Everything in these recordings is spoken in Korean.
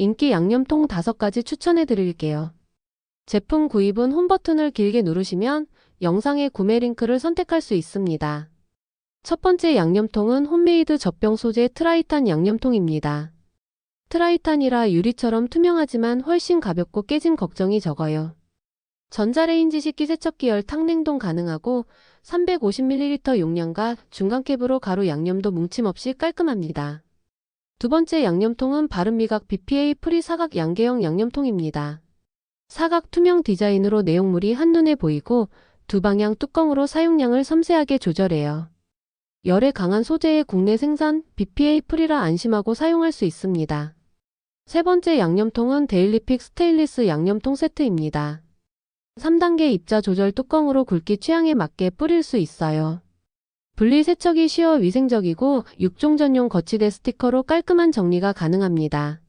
인기 양념통 5가지 추천해 드릴게요. 제품 구입은 홈 버튼을 길게 누르시면 영상의 구매 링크를 선택할 수 있습니다. 첫 번째 양념통은 홈메이드 젖병 소재 트라이탄 양념통입니다. 트라이탄이라 유리처럼 투명하지만 훨씬 가볍고 깨짐 걱정이 적어요. 전자레인지 식기 세척기열 탕냉동 가능하고 350ml 용량과 중간캡으로 가루 양념도 뭉침 없이 깔끔합니다. 두 번째 양념통은 바른미각 BPA 프리 사각 양계형 양념통입니다. 사각 투명 디자인으로 내용물이 한눈에 보이고 두 방향 뚜껑으로 사용량을 섬세하게 조절해요. 열에 강한 소재의 국내 생산 BPA 프리라 안심하고 사용할 수 있습니다. 세 번째 양념통은 데일리픽 스테인리스 양념통 세트입니다. 3단계 입자 조절 뚜껑으로 굵기 취향에 맞게 뿌릴 수 있어요. 분리 세척이 쉬워 위생적이고 6종 전용 거치대 스티커로 깔끔한 정리가 가능합니다.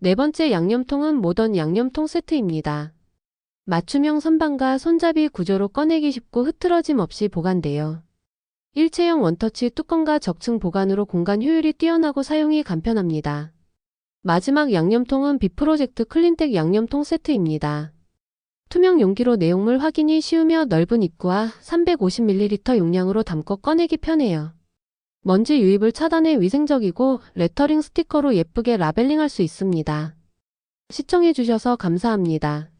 네 번째 양념통은 모던 양념통 세트입니다. 맞춤형 선반과 손잡이 구조로 꺼내기 쉽고 흐트러짐 없이 보관돼요. 일체형 원터치 뚜껑과 적층 보관으로 공간 효율이 뛰어나고 사용이 간편합니다. 마지막 양념통은 비프로젝트 클린텍 양념통 세트입니다. 투명 용기로 내용물 확인이 쉬우며 넓은 입구와 350ml 용량으로 담고 꺼내기 편해요. 먼지 유입을 차단해 위생적이고 레터링 스티커로 예쁘게 라벨링할 수 있습니다. 시청해주셔서 감사합니다.